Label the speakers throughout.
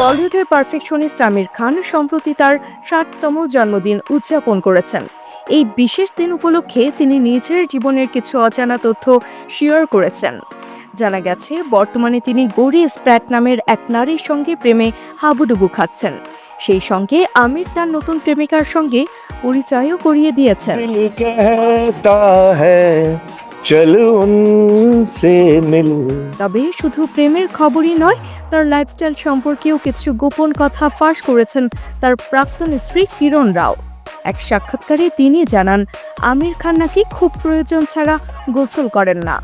Speaker 1: বলিউডের পারফেকশনিস্ট আমির খান সম্প্রতি তার ষাটতম জন্মদিন উদযাপন করেছেন। এই বিশেষ দিন উপলক্ষে তিনি নিজের জীবনের কিছু অজানা তথ্য শেয়ার করেছেন। জানা গেছে, বর্তমানে তিনি গৌরী স্প্র্যাট নামের এক নারীর সঙ্গে প্রেমে হাবুডুবু খাচ্ছেন। সেই সঙ্গে আমির তার নতুন প্রেমিকার সঙ্গে পরিচয়ও করিয়ে দিয়েছেন।
Speaker 2: চলো
Speaker 1: তবে শুধু প্রেমের খবরই নয় তার লাইফস্টাইল সম্পর্কেও কিছু গোপন কথা ফাঁস করেছেন তার প্রাক্তন স্ত্রী কিরণ রাও। এক সাক্ষাৎকারে তিনি জানান আমির খান নাকি খুব প্রয়োজন ছাড়া গোসল করেন না।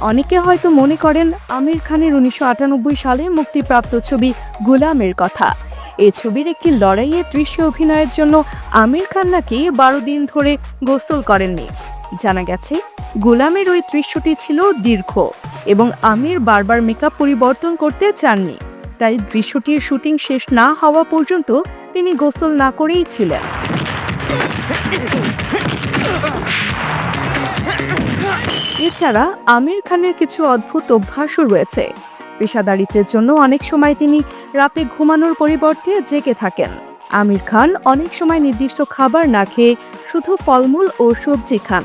Speaker 1: অনেকে হয়তো মনে করেন আমির খানের উনিশশো আটানব্বই সালে মুক্তিপ্রাপ্ত ছবি গুলামের কথা। এই ছবির একটি লড়াইয়ের দৃশ্য অভিনয়ের জন্য আমির খান নাকি বারো দিন ধরে গোসল করেননি। জানা গেছে, গোলামের ওই দৃশ্যটি ছিল দীর্ঘ এবং আমির বারবার মেকআপ পরিবর্তন করতে চাননি। তাই দৃশ্যটির শুটিং শেষ না হওয়া পর্যন্ত তিনি গোসল না করেই ছিলেন। এছাড়া আমির খানের কিছু অদ্ভুত অভ্যাসও রয়েছে। পেশাদারিত্বের জন্য অনেক সময় তিনি রাতে ঘুমানোর পরিবর্তে জেগে থাকেন। আমির খান অনেক সময় নির্দিষ্ট খাবার না খেয়ে শুধু ফলমূল ও সবজি খান।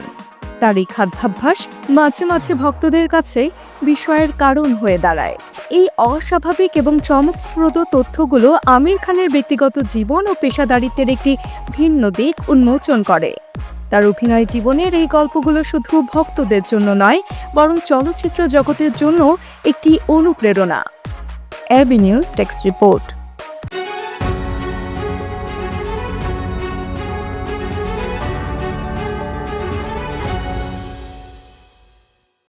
Speaker 1: তার এই খাদ্যাভ্যাস মাঝে মাঝে ভক্তদের কাছে বিস্ময়ের কারণ হয়ে দাঁড়ায়। এই অস্বাভাবিক এবং চমকপ্রদ তথ্যগুলো আমির খানের ব্যক্তিগত জীবন ও পেশাদারিত্বের একটি ভিন্ন দিক উন্মোচন করে। তার অভিনয় জীবনের এই গল্পগুলো শুধু ভক্তদের জন্য নয়, বরং চলচ্চিত্র জগতের জন্য একটি অনুপ্রেরণা। Avenues news text report.